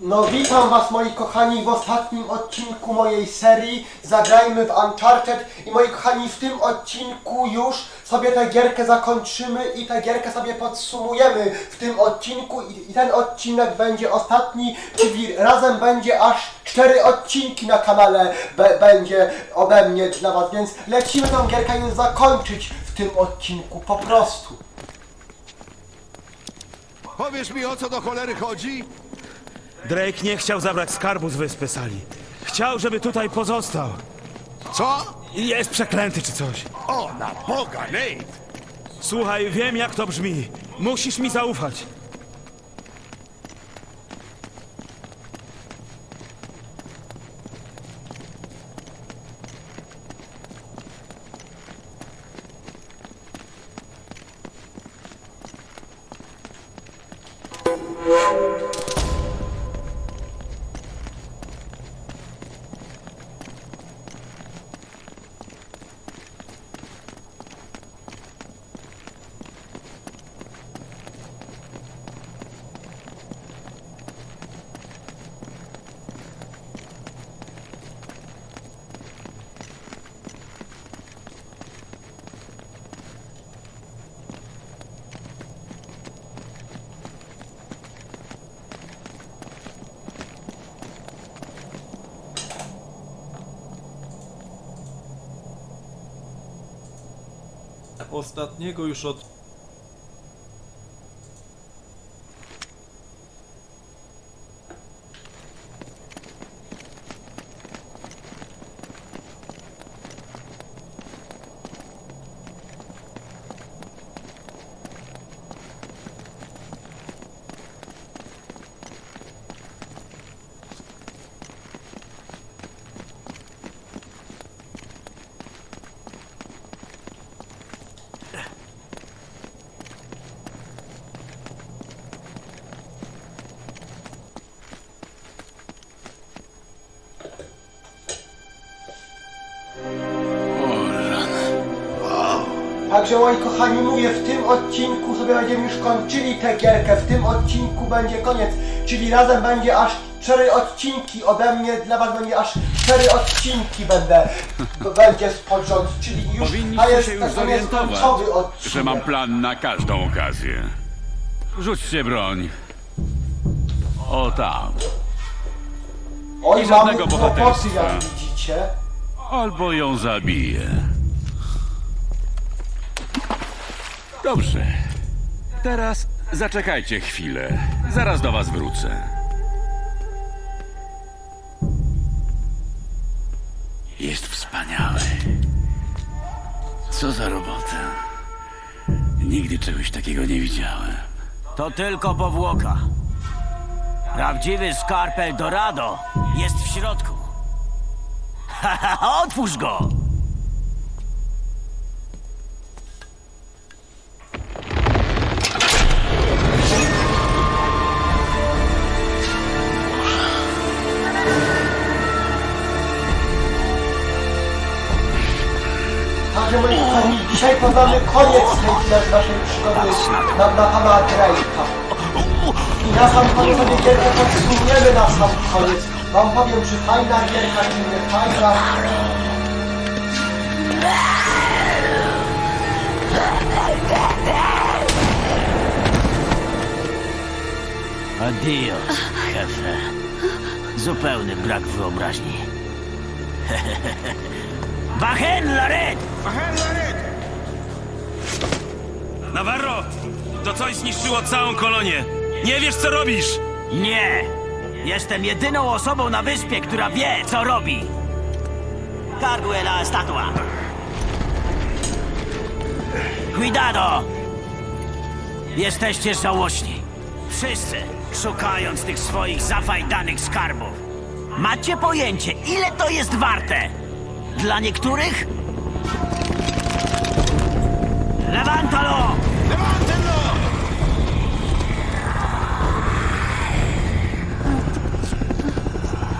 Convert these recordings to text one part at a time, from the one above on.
No witam was moi kochani w ostatnim odcinku mojej serii Zagrajmy w Uncharted i moi kochani w tym odcinku już sobie tę gierkę zakończymy i tę gierkę sobie podsumujemy w tym odcinku i, i ten odcinek będzie ostatni, czyli razem będzie aż cztery odcinki na kanale be, będzie ode mnie dla was, więc lecimy tą gierkę już zakończyć w tym odcinku po prostu. Powiesz mi o co do cholery chodzi? Drake nie chciał zabrać skarbu z wyspy Sali. Chciał, żeby tutaj pozostał. Co? I Jest przeklęty czy coś. O, na Boga, Nate! Słuchaj, wiem jak to brzmi. Musisz mi zaufać. Ostatniego już od... Także moi kochani, mówię, w tym odcinku sobie będziemy już kończyli tę gierkę, w tym odcinku będzie koniec, czyli razem będzie aż cztery odcinki ode mnie, dla was będzie aż cztery odcinki będę, będzie spod rząd, czyli już, Powinniście jest się już tak zwane zorientować, końcowy odcinek. że mam plan na każdą okazję. Rzućcie broń. O tam. Oj, i mamy żadnego kłopoty, bohaterstwa. jak widzicie. Albo ją zabiję. Dobrze. Teraz zaczekajcie chwilę. Zaraz do was wrócę. Jest wspaniały. Co za robota. Nigdy czegoś takiego nie widziałem. To tylko powłoka. Prawdziwy skarb Eldorado jest w środku. Otwórz go! Także moi kochani, dzisiaj poznamy koniec tej nasz- naszej przygody na, na pana Drake'a. I na sam koniec sobie gierkę podsumujemy na sam koniec. Wam powiem, czy fajna gierka, czy nie fajna. Adios, jefe. Zupełny brak wyobraźni. Wachen, Laret! Navarro! To coś zniszczyło całą kolonię. Nie wiesz co robisz! Nie! Jestem jedyną osobą na wyspie, która wie, co robi. Cargue la statua. Cuidado! Jesteście żałośni. Wszyscy, szukając tych swoich zafajdanych skarbów. Macie pojęcie, ile to jest warte? Dla niektórych? Levantalo!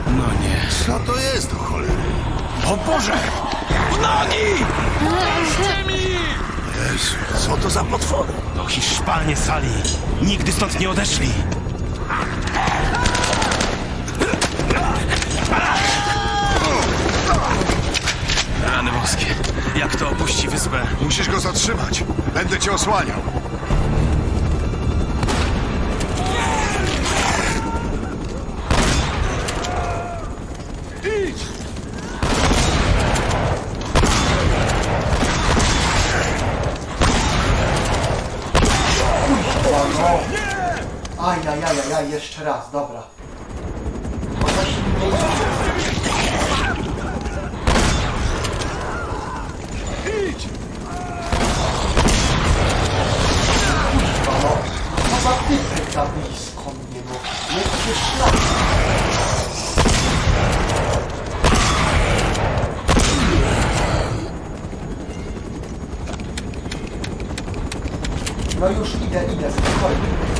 No nie. Co to jest do cholery? O Boże! Nogi! Jezu, co to za potwory? To Hiszpanie sali. Nigdy stąd nie odeszli. Musisz go zatrzymać. Będę cię osłaniał. Ajajajaj, jeszcze raz, dobra. No już idę, idę, spokojnie.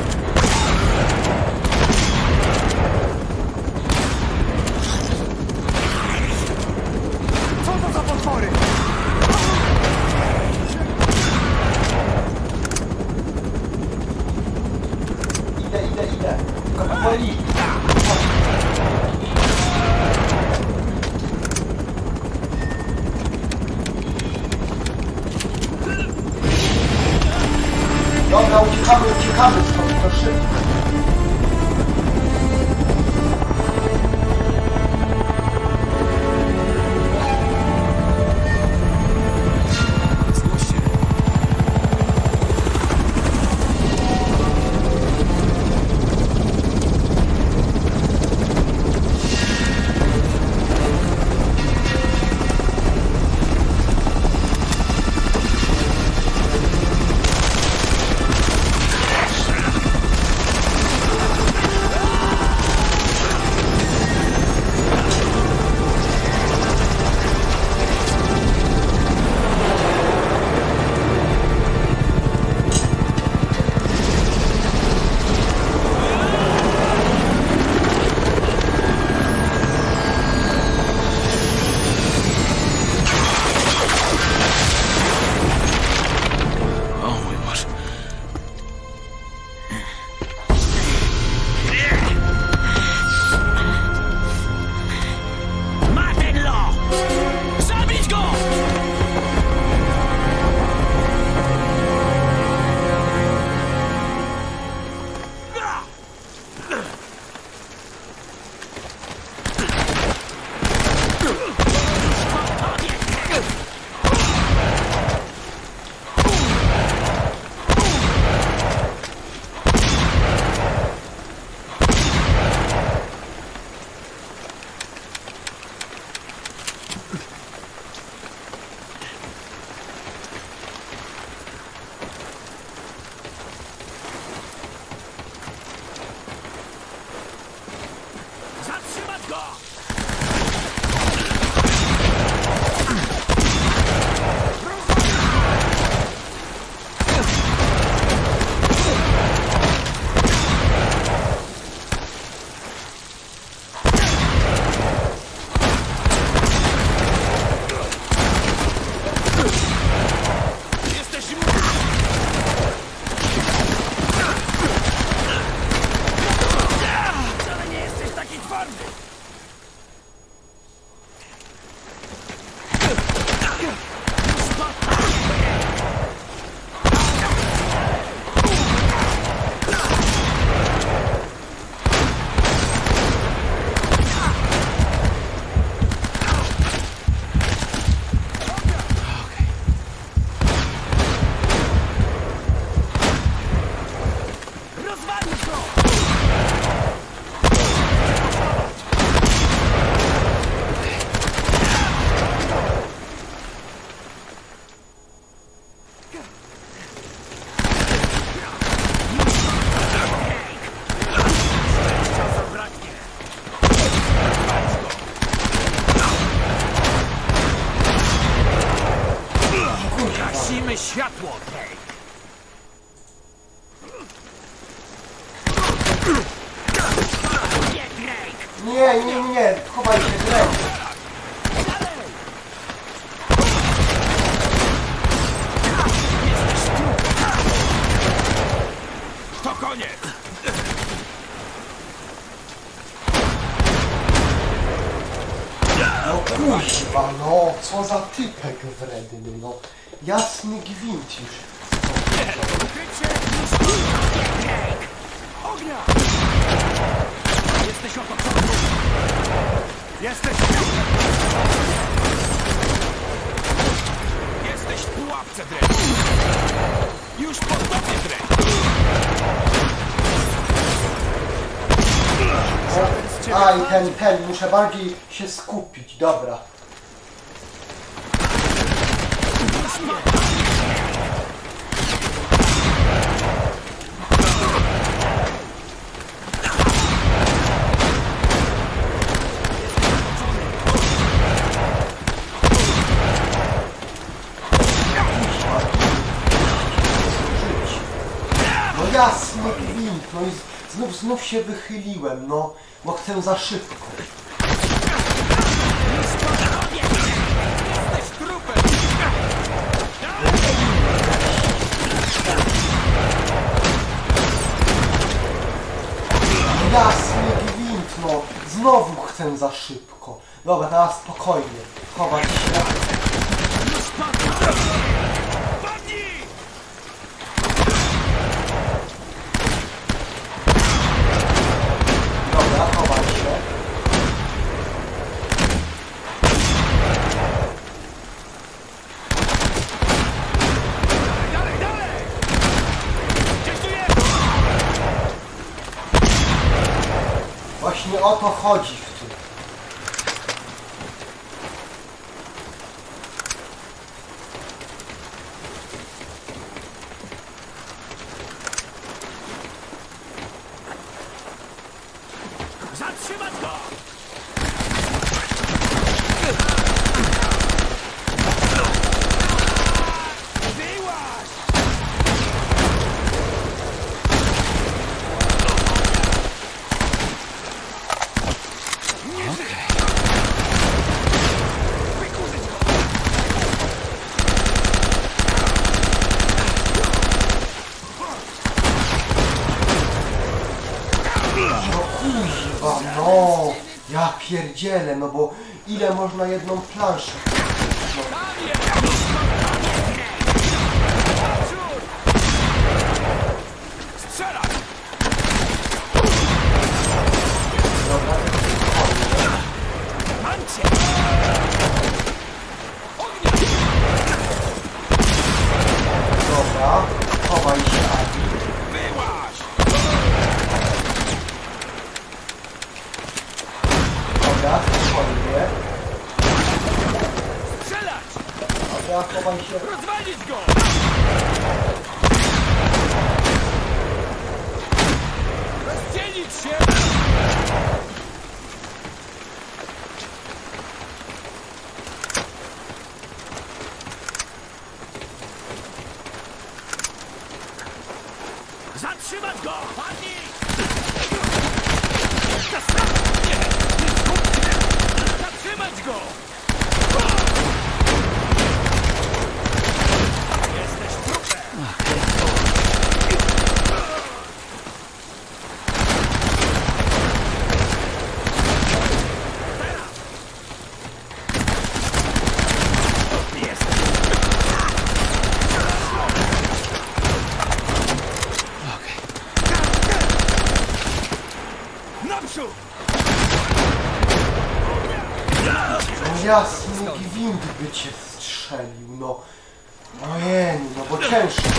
Kurwa no, co za typek wredny no. Jasny gwint już. Ognia! Jesteś otoczony! Jesteś... Jesteś w pułapce, Drake! Już po tobie, Aj, ten, ten, muszę bardziej się skupić, dobra. No no i znów, znów się wychyliłem, no, bo chcę za szybko. Jasny gwint, no, znowu chcę za szybko. Dobra, teraz spokojnie, chować się. Dobra, chowaj się. Dalej, dalej! Gdzieś tu jest! Właśnie o to chodzi w tym. Zatrzymać go! Wyłaź! No kuźwa, no. Ja pierdzielę, no bo ile można jedną planszę? Dobra, chowaj się, Adi. Wyłaź! Dobra, spokojnie. Strzelać! Dobra, chowaj się. Rozwalić go! Rozdzielić się! Zatrzymać go! Pani! Zatrzymać go! Jasny gwint by cię strzelił, no. Ojej, no bo ciężko.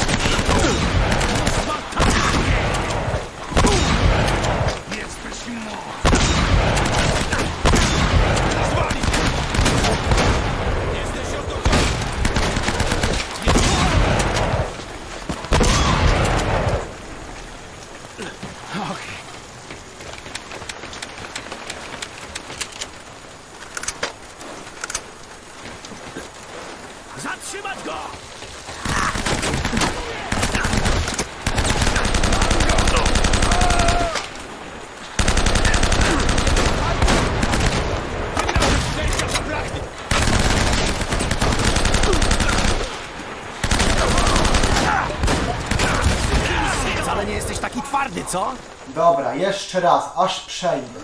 jeszcze raz, aż przejdę.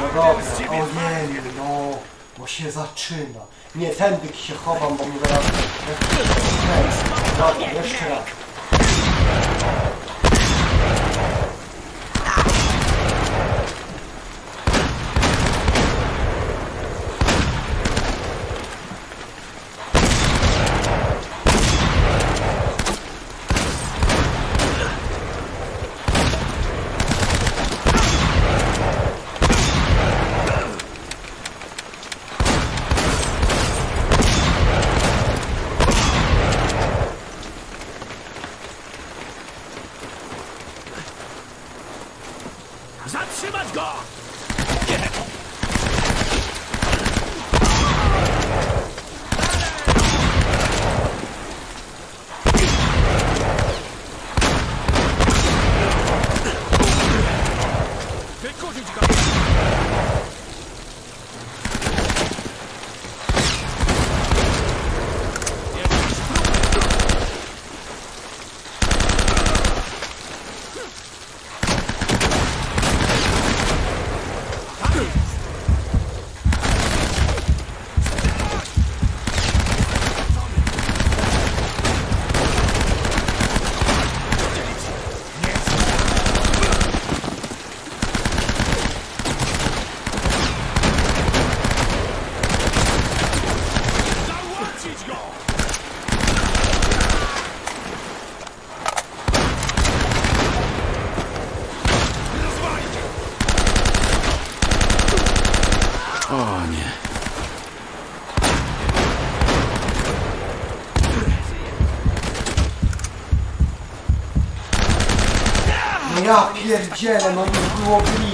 No dobra, ojej, no, bo się zaczyna. Nie tędy się chowam, bo mi zaraz... Dobra, jeszcze raz. Zatrzymać go! Wykurzyć go! Załatwić go! Rozwalić go! O nie. No ja pierdzielę, no nie było blisko,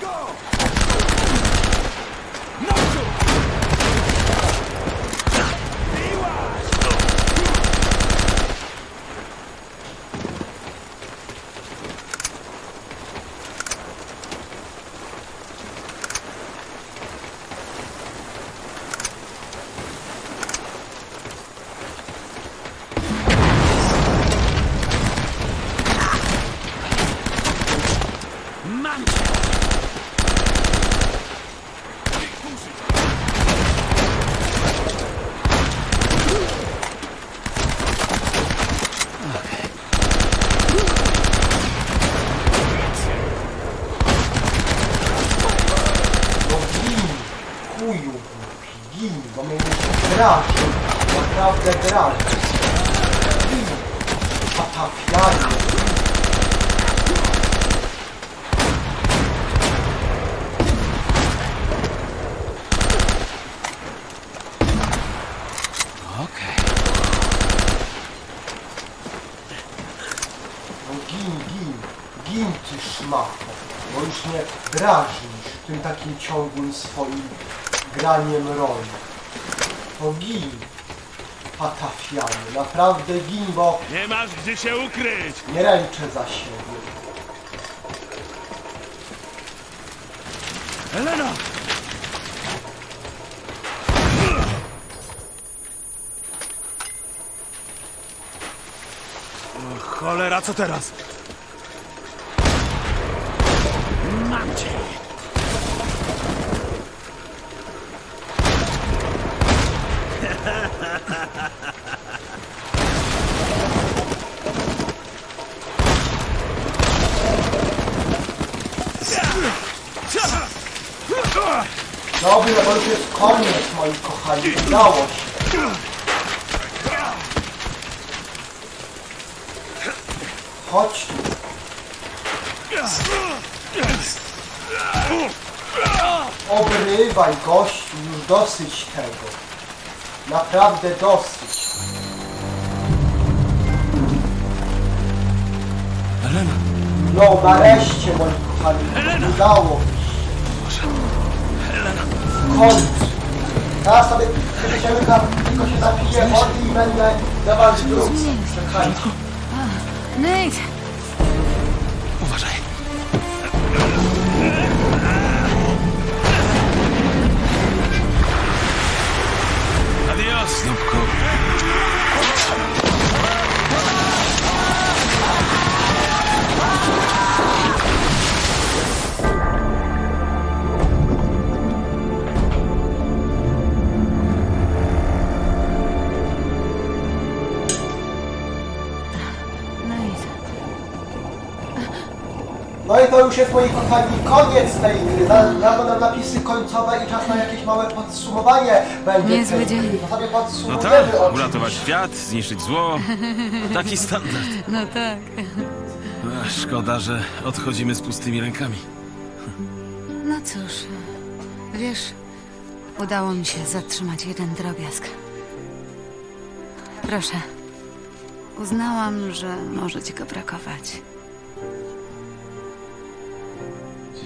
Let's go! Nacho! Draży, naprawdę draży. Gin, patafianie. Okej. No gin, gin, gin szmato, bo już mnie drażnisz tym takim ciągłym swoim graniem roli. To gin, patafianie, naprawdę gin, bo Nie masz gdzie się ukryć! nie ręczę za siebie. Elena! O, cholera, co teraz? Mam cię! Dobry, no bo już jest koniec, moi kochani, udało się. Chodź tu. Obrywaj, gościu, już dosyć tego. Naprawdę dosyć. Elena! No, nareszcie, moi kochani, udało mi się. Elena! W końcu. Ja sobie przysięgam, tylko się napiję wody i będę dla was drugi. Czekajcie. Nate! No i to już jest, moi kochani, koniec tej gry. Za nam napisy końcowe i czas na jakieś małe podsumowanie będzie Niezły tej dzień. gry. To sobie No podsumujemy tak, oczywiście. uratować świat, zniszczyć zło. Taki standard. No tak. Szkoda, że odchodzimy z pustymi rękami. No cóż, wiesz, udało mi się zatrzymać jeden drobiazg. Proszę. Uznałam, że może ci go brakować.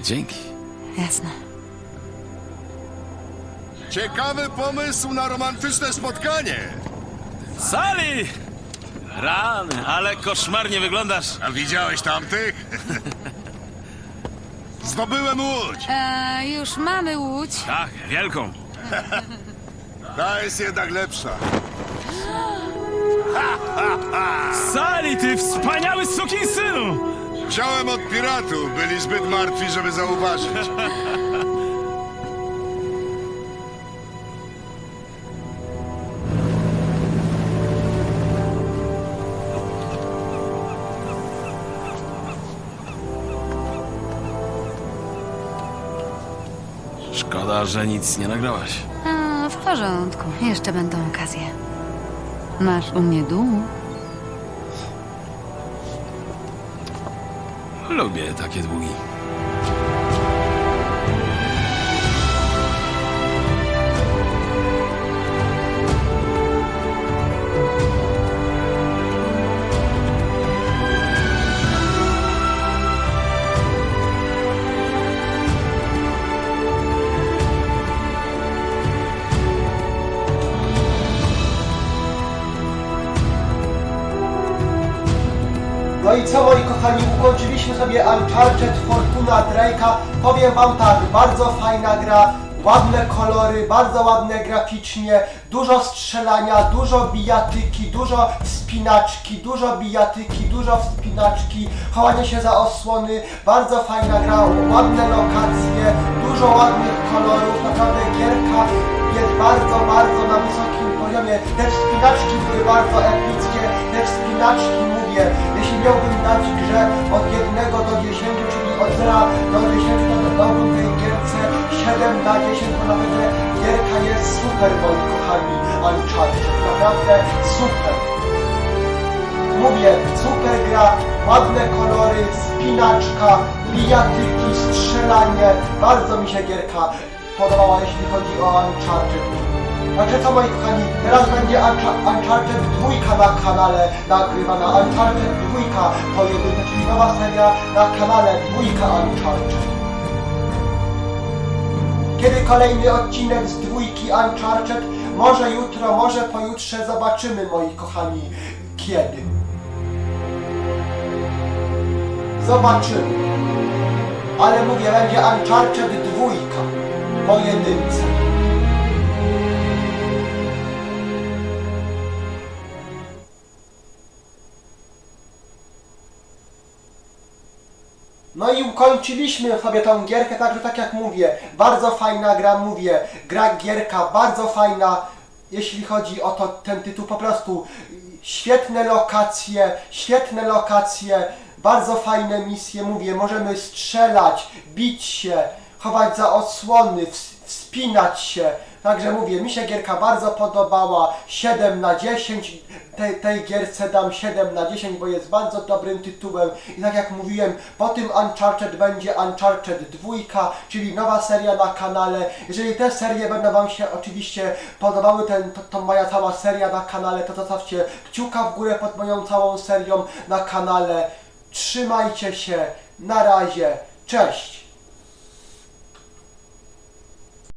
Dzięki. Jasne. Ciekawy pomysł na romantyczne spotkanie. Sali! Rany, ale koszmarnie wyglądasz. A widziałeś tamtych? Zdobyłem łódź. E, już mamy łódź. Tak, wielką. Ta jest jednak lepsza. Sali, ty wspaniały sukinsynu! Wziąłem od piratów, byli zbyt martwi, żeby zauważyć. Szkoda, że nic nie nagrałaś. A, w porządku. Jeszcze będą okazje. Masz u mnie dół? Lubię takie długi. I co moi kochani, ukończyliśmy sobie Uncharted Fortuna Drake'a. Powiem wam tak, bardzo fajna gra, ładne kolory, bardzo ładne graficznie, dużo strzelania, dużo bijatyki, dużo wspinaczki, dużo bijatyki, dużo wspinaczki, chowanie się za osłony, bardzo fajna gra, ładne lokacje, dużo ładnych kolorów, naprawdę gierka jest bardzo, bardzo na wysokim poziomie. Te wspinaczki były bardzo epickie, te wspinaczki mówię, jeśli miałbym dać grze od 1 do 10, czyli od 0 do 10, to dałbym tej gierce 7 na 10, bo naprawdę gierka jest super, moi kochani Uncharted, naprawdę super. Mówię, super gra, ładne kolory, spinaczka, bijatyki, strzelanie. Bardzo mi się gierka podobała, jeśli chodzi o Uncharted. Także co moi kochani, teraz będzie Uncha- Uncharted 2 na kanale nagrywana. Uncharted 2 pojedyncze, czyli nowa seria na kanale dwójka Uncharted. Kiedy kolejny odcinek z dwójki Uncharted? Może jutro, może pojutrze zobaczymy moi kochani kiedy. Zobaczymy. Ale mówię, będzie Uncharted 2 pojedynce. No i ukończyliśmy sobie tą gierkę, także tak jak mówię, bardzo fajna gra, mówię, gra gierka, bardzo fajna, jeśli chodzi o to, ten tytuł, po prostu świetne lokacje, świetne lokacje, bardzo fajne misje, mówię, możemy strzelać, bić się, chować za osłony, ws- wspinać się, Także mówię, mi się gierka bardzo podobała, 7 na 10, tej, tej gierce dam 7 na 10, bo jest bardzo dobrym tytułem i tak jak mówiłem, po tym Uncharted będzie Uncharted 2, czyli nowa seria na kanale. Jeżeli te serie będą Wam się oczywiście podobały, ten, to, to moja cała seria na kanale, to zostawcie kciuka w górę pod moją całą serią na kanale. Trzymajcie się, na razie, cześć!